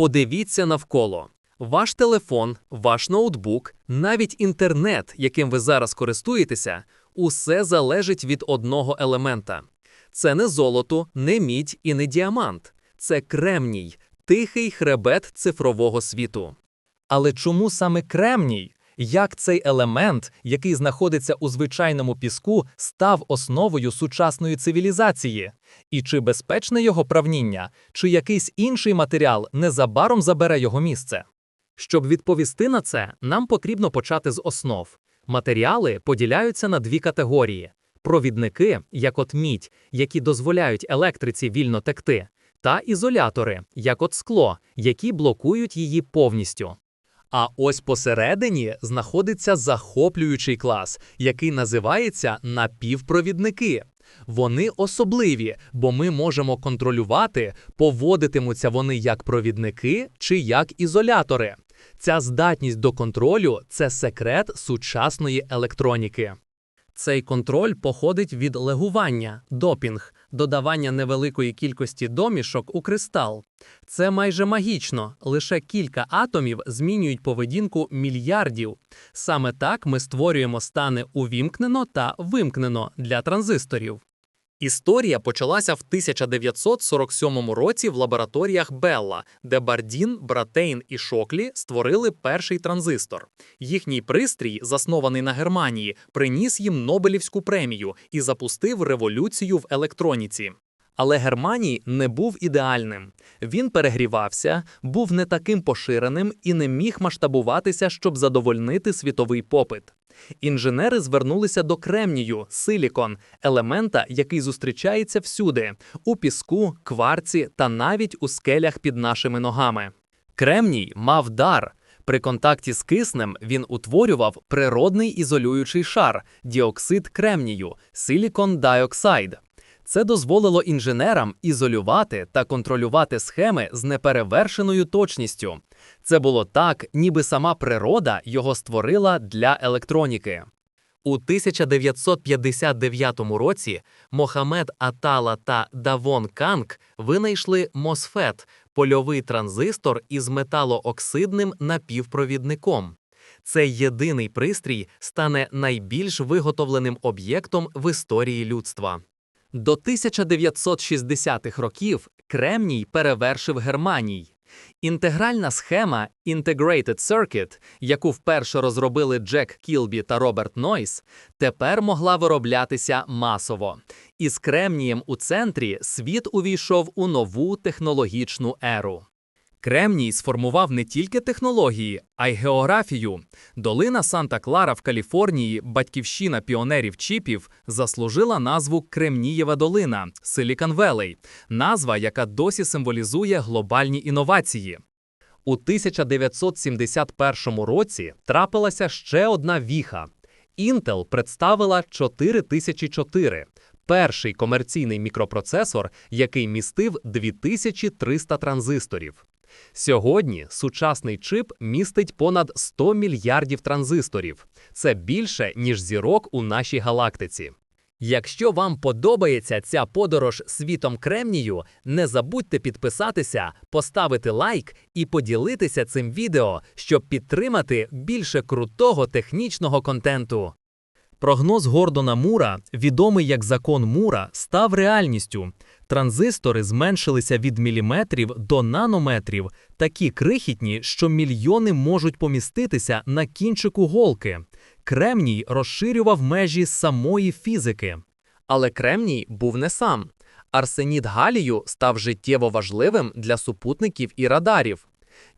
Подивіться навколо. Ваш телефон, ваш ноутбук, навіть інтернет, яким ви зараз користуєтеся, усе залежить від одного елемента. Це не золото, не мідь і не діамант. Це кремній, тихий хребет цифрового світу. Але чому саме кремній? Як цей елемент, який знаходиться у звичайному піску, став основою сучасної цивілізації? І чи безпечне його правніння, чи якийсь інший матеріал незабаром забере його місце? Щоб відповісти на це, нам потрібно почати з основ. Матеріали поділяються на дві категорії: провідники, як от мідь, які дозволяють електриці вільно текти, та ізолятори, як от скло, які блокують її повністю. А ось посередині знаходиться захоплюючий клас, який називається напівпровідники. Вони особливі, бо ми можемо контролювати, поводитимуться вони як провідники чи як ізолятори. Ця здатність до контролю це секрет сучасної електроніки. Цей контроль походить від легування, допінг, додавання невеликої кількості домішок у кристал. Це майже магічно, лише кілька атомів змінюють поведінку мільярдів. Саме так ми створюємо стани увімкнено та вимкнено для транзисторів. Історія почалася в 1947 році в лабораторіях Белла, де Бардін, Братейн і Шоклі створили перший транзистор. Їхній пристрій, заснований на Германії, приніс їм Нобелівську премію і запустив революцію в електроніці. Але Германій не був ідеальним. Він перегрівався, був не таким поширеним і не міг масштабуватися, щоб задовольнити світовий попит. Інженери звернулися до кремнію, силікон, елемента, який зустрічається всюди у піску, кварці та навіть у скелях під нашими ногами. Кремній мав дар. При контакті з киснем він утворював природний ізолюючий шар діоксид кремнію, силікон діоксид. Це дозволило інженерам ізолювати та контролювати схеми з неперевершеною точністю. Це було так, ніби сама природа його створила для електроніки. У 1959 році Мохамед Атала та Давон Канг винайшли MOSFET – польовий транзистор із металооксидним напівпровідником. Цей єдиний пристрій стане найбільш виготовленим об'єктом в історії людства. До 1960-х років Кремній перевершив Германій. Інтегральна схема Integrated Circuit, яку вперше розробили Джек Кілбі та Роберт Нойс, тепер могла вироблятися масово. Із кремнієм у центрі світ увійшов у нову технологічну еру. Кремній сформував не тільки технології, а й географію. Долина Санта-Клара в Каліфорнії, батьківщина піонерів чіпів, заслужила назву Кремнієва долина Silicon Valley, назва, яка досі символізує глобальні інновації. У 1971 році трапилася ще одна віха. Intel представила 4004 – перший комерційний мікропроцесор, який містив 2300 транзисторів. Сьогодні сучасний чип містить понад 100 мільярдів транзисторів. Це більше, ніж зірок у нашій галактиці. Якщо вам подобається ця подорож світом Кремнію, не забудьте підписатися, поставити лайк і поділитися цим відео, щоб підтримати більше крутого технічного контенту. Прогноз Гордона Мура, відомий як закон Мура, став реальністю. Транзистори зменшилися від міліметрів до нанометрів, такі крихітні, що мільйони можуть поміститися на кінчику голки. Кремній розширював межі самої фізики. Але кремній був не сам. Арсеніт галію став життєво важливим для супутників і радарів.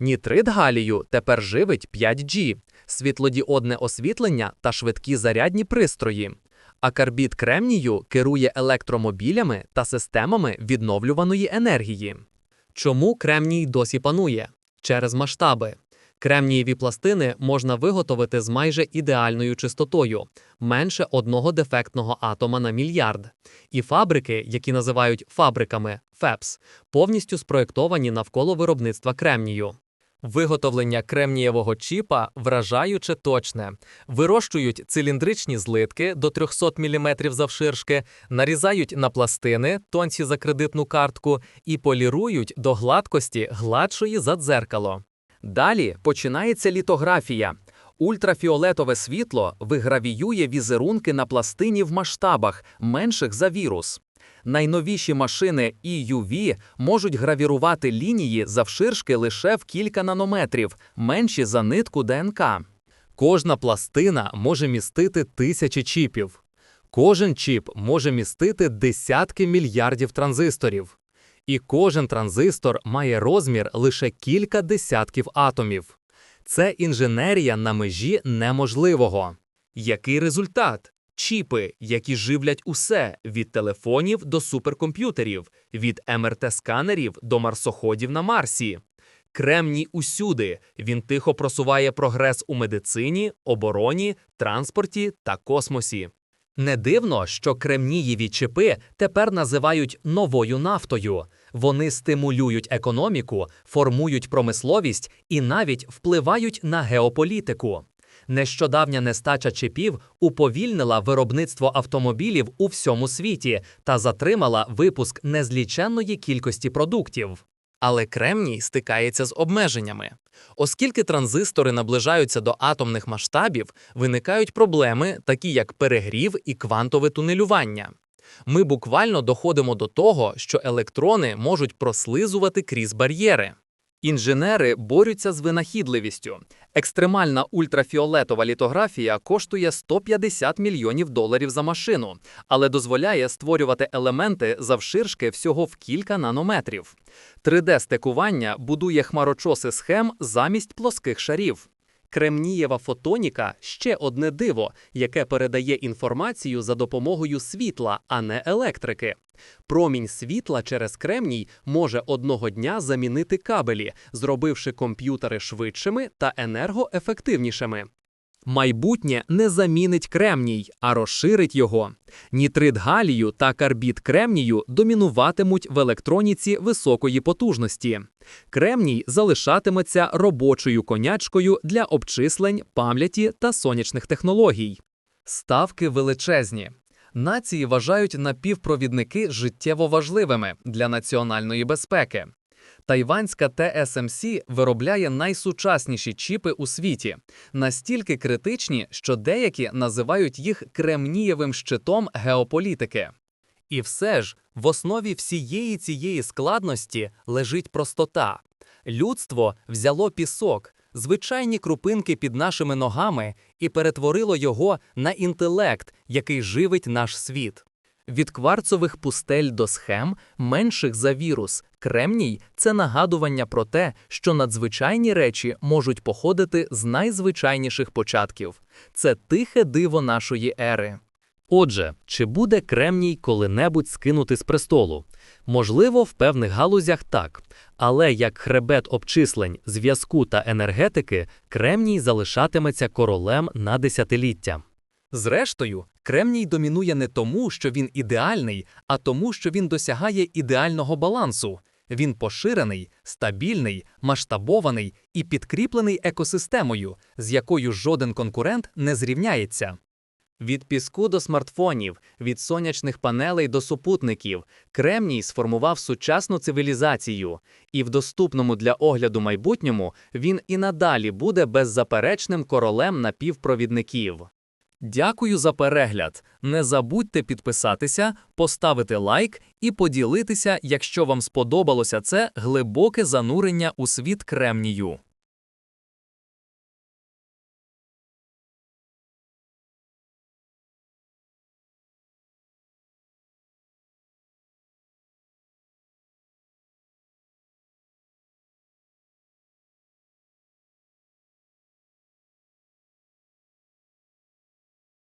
Нітрит галію тепер живить 5G, світлодіодне освітлення та швидкі зарядні пристрої. А карбід кремнію керує електромобілями та системами відновлюваної енергії. Чому кремній досі панує? Через масштаби. Кремнієві пластини можна виготовити з майже ідеальною чистотою менше одного дефектного атома на мільярд. І фабрики, які називають фабриками FEPS, повністю спроєктовані навколо виробництва кремнію. Виготовлення кремнієвого чіпа вражаюче точне. Вирощують циліндричні злитки до 300 мм завширшки, нарізають на пластини тонці за кредитну картку і полірують до гладкості гладшої за дзеркало. Далі починається літографія. Ультрафіолетове світло вигравіює візерунки на пластині в масштабах, менших за вірус. Найновіші машини EUV можуть гравірувати лінії завширшки лише в кілька нанометрів, менші за нитку ДНК. Кожна пластина може містити тисячі чіпів. Кожен чіп може містити десятки мільярдів транзисторів. І кожен транзистор має розмір лише кілька десятків атомів. Це інженерія на межі неможливого. Який результат? Чіпи, які живлять усе від телефонів до суперкомп'ютерів, від МРТ-сканерів до марсоходів на Марсі. Кремній усюди. Він тихо просуває прогрес у медицині, обороні, транспорті та космосі. Не дивно, що кремнієві чипи тепер називають новою нафтою. Вони стимулюють економіку, формують промисловість і навіть впливають на геополітику. Нещодавня нестача чипів уповільнила виробництво автомобілів у всьому світі та затримала випуск незліченної кількості продуктів. Але кремній стикається з обмеженнями. Оскільки транзистори наближаються до атомних масштабів, виникають проблеми, такі як перегрів і квантове тунелювання. Ми буквально доходимо до того, що електрони можуть прослизувати крізь бар'єри. Інженери борються з винахідливістю. Екстремальна ультрафіолетова літографія коштує 150 мільйонів доларів за машину, але дозволяє створювати елементи завширшки всього в кілька нанометрів. 3D-стекування будує хмарочоси схем замість плоских шарів. Кремнієва фотоніка ще одне диво, яке передає інформацію за допомогою світла, а не електрики. Промінь світла через кремній може одного дня замінити кабелі, зробивши комп'ютери швидшими та енергоефективнішими. Майбутнє не замінить кремній, а розширить його. Нітрид галію та карбід кремнію домінуватимуть в електроніці високої потужності. Кремній залишатиметься робочою конячкою для обчислень, пам'яті та сонячних технологій. Ставки величезні. Нації вважають напівпровідники життєво важливими для національної безпеки. Тайванська ТСМС виробляє найсучасніші чіпи у світі, настільки критичні, що деякі називають їх кремнієвим щитом геополітики. І все ж в основі всієї цієї складності лежить простота. Людство взяло пісок, звичайні крупинки під нашими ногами і перетворило його на інтелект, який живить наш світ. Від кварцових пустель до схем, менших за вірус, кремній це нагадування про те, що надзвичайні речі можуть походити з найзвичайніших початків. Це тихе диво нашої ери. Отже, чи буде кремній коли-небудь скинути з престолу? Можливо, в певних галузях так, але як хребет обчислень, зв'язку та енергетики, кремній залишатиметься королем на десятиліття. Зрештою, кремній домінує не тому, що він ідеальний, а тому, що він досягає ідеального балансу. Він поширений, стабільний, масштабований і підкріплений екосистемою, з якою жоден конкурент не зрівняється. Від піску до смартфонів, від сонячних панелей до супутників, Кремній сформував сучасну цивілізацію, і в доступному для огляду майбутньому він і надалі буде беззаперечним королем напівпровідників. Дякую за перегляд. Не забудьте підписатися, поставити лайк і поділитися, якщо вам сподобалося це глибоке занурення у світ Кремнію.